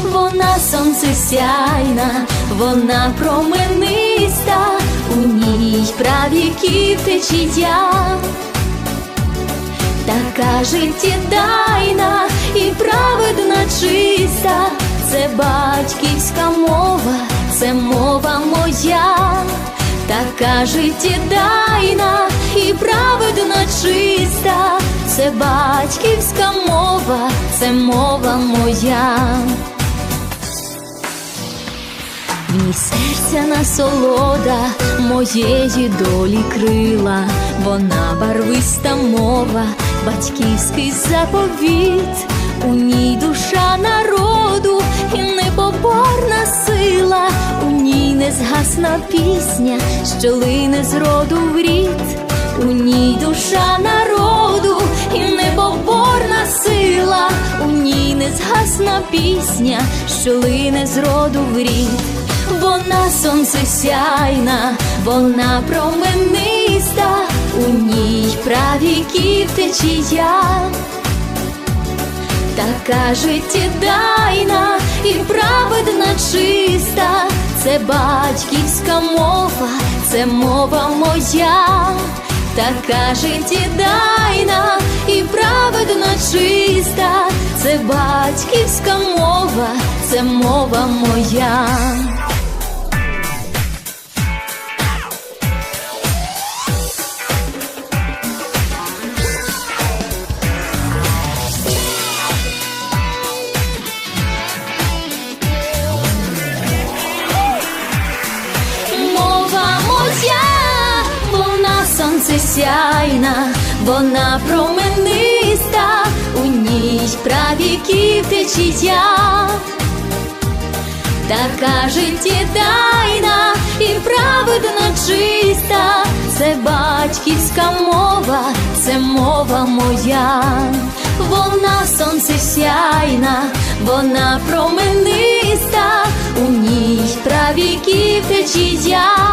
Вона сонцесяйна, вона промениста, у ній правіків течія, така життєдайна і праведна чиста, це батьківська мова, це мова моя, така життєдайна і праведна чиста, це батьківська мова, це мова моя. В серця насолода моєї долі крила, вона барвиста мова, батьківський заповіт, у ній душа народу і непоборна сила, у ній незгасна пісня, що лине з роду в рід, у ній душа народу і непоборна сила, у ній незгасна пісня, що лине з роду в рід. Вона сонцесяйна, вона промениста, у ній правіків течія, така життєдайна і праведна чиста, це батьківська мова, це мова моя, така життєдайна і праведна чиста, це батьківська мова, це мова моя. сяйна, вона промениста, у ній правіків течія, така життєдайна і праведна чиста, це батьківська мова, це мова моя, вона сонце сяйна, вона промениста, у ній правіків течія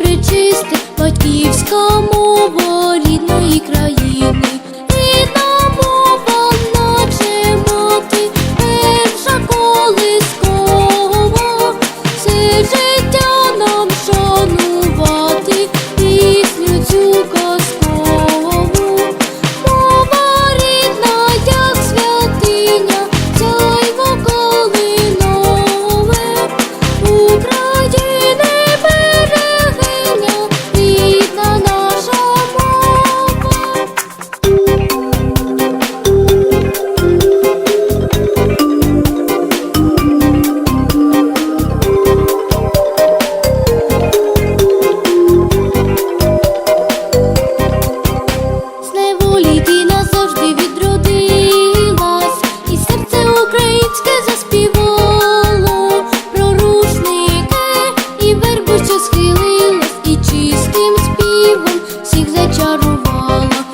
причисти батьківському борідної ну, країни. bu bağlar